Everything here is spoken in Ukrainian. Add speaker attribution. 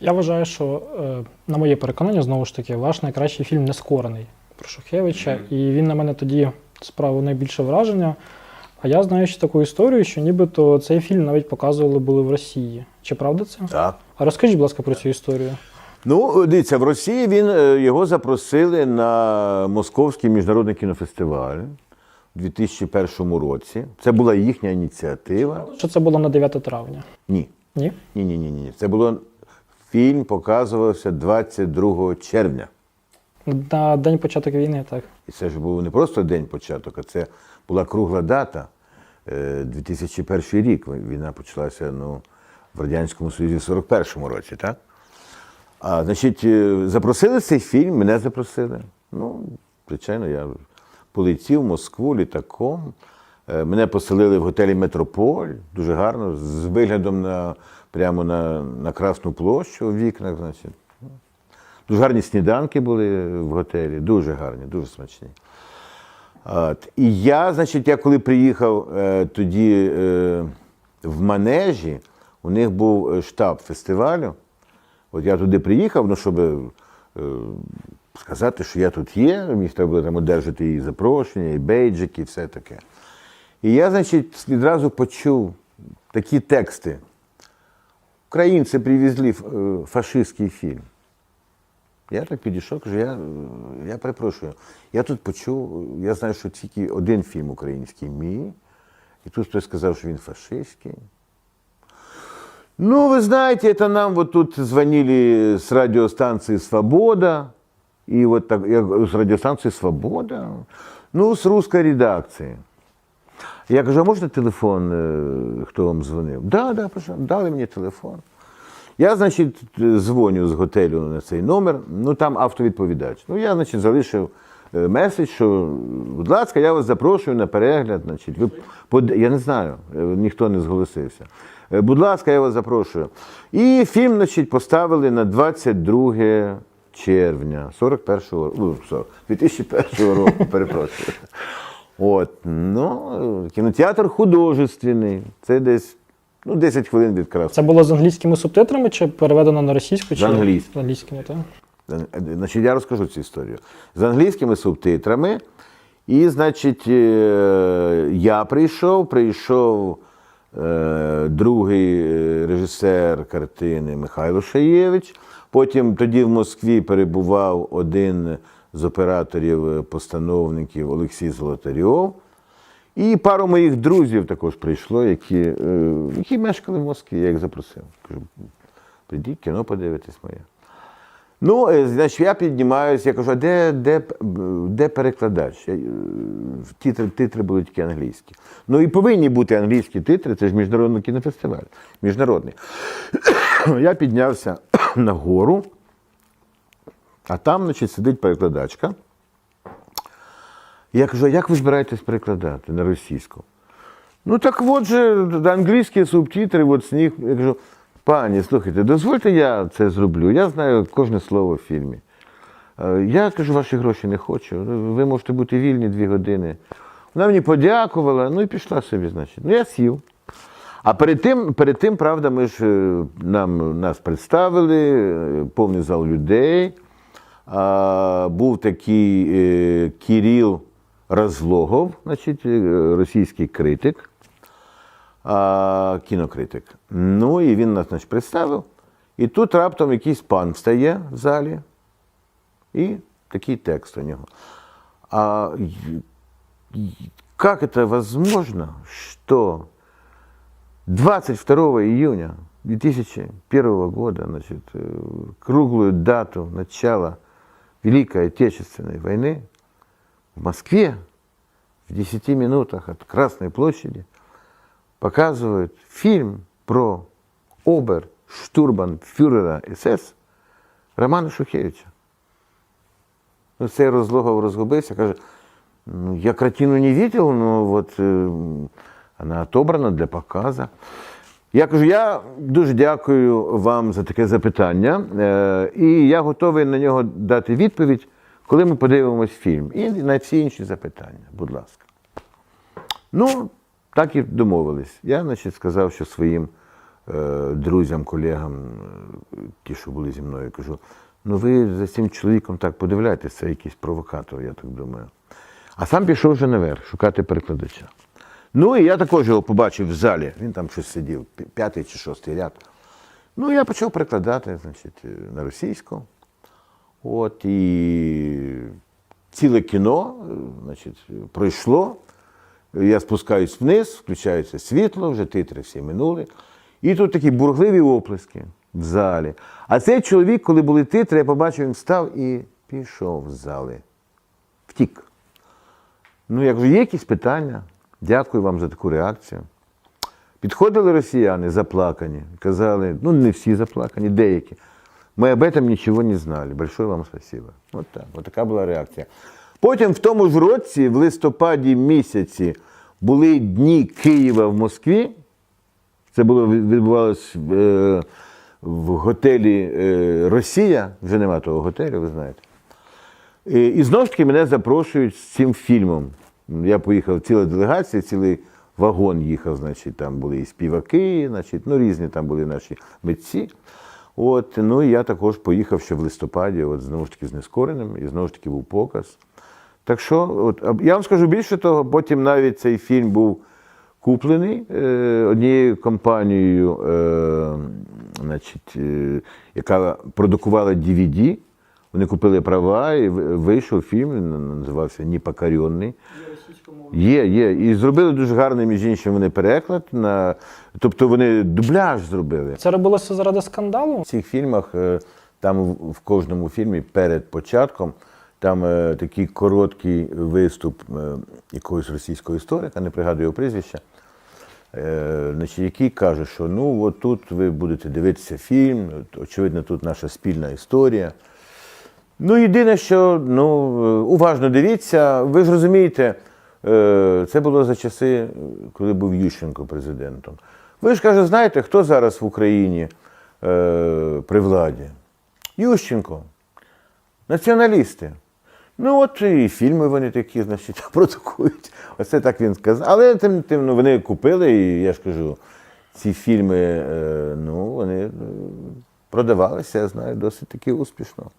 Speaker 1: Я вважаю, що, е, на моє переконання, знову ж таки, ваш найкращий фільм Нескорений про Шухевича, і він на мене тоді справив найбільше враження. А я знаю ще таку історію, що нібито цей фільм навіть показували були в Росії. Чи правда це?
Speaker 2: Так.
Speaker 1: А розкажіть, будь ласка, про цю історію.
Speaker 2: Ну, дивіться, в Росії він, е, його запросили на Московський міжнародний кінофестиваль у 2001 році. Це була їхня ініціатива.
Speaker 1: Що це було на 9 травня?
Speaker 2: Ні.
Speaker 1: Ні?
Speaker 2: Ні, ні, ні, ні. Це було фільм показувався 22 червня.
Speaker 1: На день початок війни, так.
Speaker 2: І це ж був не просто день початок, а це була кругла дата. е, 2001 рік. Війна почалася ну, в Радянському Союзі в 41-му році, так? А, значить, е, запросили цей фільм, мене запросили. Ну, звичайно, я полетів в Москву літаком. Е, Мене поселили в готелі Метрополь, дуже гарно, з виглядом на, прямо на, на Красну площу у вікнах. Значить. Дуже гарні сніданки були в готелі, дуже гарні, дуже смачні. От. І я, значить, я коли приїхав е, тоді е, в манежі, у них був штаб фестивалю. От я туди приїхав, ну, щоб сказати, що я тут є. Мені треба було там одержати і запрошення, і бейджики, і все таке. І я, значить, відразу почув такі тексти. Українці привезли е, фашистський фільм. Я так підійшов, кажу, я, я перепрошую. Я тут почув, я знаю, що тільки один фільм український мій. І тут хтось сказав, що він фашистський. Ну, вы знаете, это нам вот тут звонили с радиостанции «Свобода». И вот так, я с радиостанции «Свобода». Ну, з русской редакції. Я кажу, а можна телефон, е, хто вам дзвонив? Да, да, пожалуйста, дали мені телефон. Я, значить, дзвоню з готелю на цей номер, ну там автовідповідач. Ну, я, значить, залишив е, меседж, що, будь ласка, я вас запрошую на перегляд. Значить, ви под... Я не знаю, е, ніхто не зголосився. Будь ласка, я вас запрошую. І фільм, значить, поставили на 22 червня 41-го ну, 40, 2001 року, перепрошую. От, ну, кінотеатр художественний. Це десь ну, 10 хвилин від Красу.
Speaker 1: Це було з англійськими субтитрами чи переведено на російську? Чи
Speaker 2: З англійською.
Speaker 1: З англійськими, так.
Speaker 2: Значить, я розкажу цю історію. З англійськими субтитрами. І, значить, е, я прийшов, прийшов е, другий е, режисер картини Михайло Шаєвич. Потім тоді в Москві перебував один з операторів-постановників Олексій Золотарьов. І пару моїх друзів також прийшло, які, е, які мешкали в Москві. Я їх запросив. Кажу, прийдіть, кіно подивитись моє. Ну, е, значить, я піднімаюся, я кажу, а де, де, де перекладач? Е, Титри, титри будуть тільки англійські. Ну і повинні бути англійські титри, це ж міжнародний кінофестиваль. Міжнародний. Я піднявся на гору, а там, значить, сидить перекладачка. Я кажу, а як ви збираєтесь перекладати на російську? Ну так от же англійські субтитри, от сніг. Я кажу, пані, слухайте, дозвольте я це зроблю. Я знаю кожне слово в фільмі. Е, Я кажу, ваші гроші не хочу. Ви можете бути вільні дві години. Вона мені подякувала, ну і пішла собі, значить. Ну, я сів. А перед тим, перед тим, правда, ми ж е, нам, нас представили, е, повний зал людей. Був такий е, Кіріл Разлогов, значить, е, російський критик, кінокритик. Ну і він нас значить, представив. І тут раптом якийсь пан встає в залі, і такий текст у нього. А как это возможно, что 22 июня 2001 года, значит, э, круглую дату начала Великой Отечественной войны в Москве в 10 минутах от Красной площади показывают фильм про обер-штурбан-фюрера СС Романа Шухевича. Ну, цей розлогов розгубився, каже, ну, я картину не видел, но вот э, она отобрана для показа. Я кажу, я дуже дякую вам за таке запитання, е, і я готовий на нього дати відповідь, коли ми подивимось фільм. І на всі інші запитання, будь ласка. Ну, так і домовились. Я, значить, сказав, що своїм е, друзям, колегам, е, ті, що були зі мною, кажу: ну ви за цим чоловіком так подивляйтесь, це якийсь провокатор, я так думаю. А сам пішов вже наверх шукати перекладача. Ну і я також його побачив в залі. Він там щось сидів, п'ятий чи шостий ряд. Ну, я почав перекладати, значить, е, на російську. От і ціле кіно, е, значить, пройшло. Я спускаюсь вниз, включається світло, вже титри всі минули. І тут такі бурхливі оплески в залі. А цей чоловік, коли були титри, я побачив, він встав і пішов з зали. Втік. Ну, я кажу, є якісь питання? Дякую вам за таку реакцію. Підходили росіяни заплакані, казали, ну не всі заплакані, деякі. Ми об этом нічого не знали. Большое вам спасибо. От так, от така була реакція. Потім в тому ж році, в листопаді місяці, були дні Києва в Москві. Це було відбувалося е, в готелі е, Росія. Вже нема того готелю, ви знаєте. І, і знову ж таки мене запрошують з цим фільмом. Я поїхав ціла делегація, цілий вагон їхав, значить, там були і співаки, значить, ну різні там були наші митці. От, ну і я також поїхав ще в листопаді, от знову ж таки з Нескореним, і знову ж таки був показ. Так що, от, я вам скажу більше того, потім навіть цей фільм був куплений е, однією компанією, е, значить, е, яка продукувала DVD. Вони купили права і вийшов фільм, він називався Непокоренний. Є, є. І зробили дуже гарний, між іншим, вони переклад. На... Тобто вони дубляж зробили.
Speaker 1: Це робилося заради скандалу?
Speaker 2: В цих фільмах, е, там в кожному фільмі перед початком, там е, такий короткий виступ е, якогось російського історика, не пригадую його прізвища, значить, який каже, що ну от тут ви будете дивитися фільм, очевидно, тут наша спільна історія. Ну, єдине, що ну, е, уважно дивіться, ви ж розумієте, е, це було за часи, коли був Ющенко президентом. Ви ж каже, знаєте, хто зараз в Україні е, при владі? Ющенко. Націоналісти. Ну, от і фільми вони такі, значить, продукують. Оце так він сказав. Але тим, тим ну, вони купили, і я ж кажу, ці фільми, ну, вони продавалися, я знаю, досить таки успішно.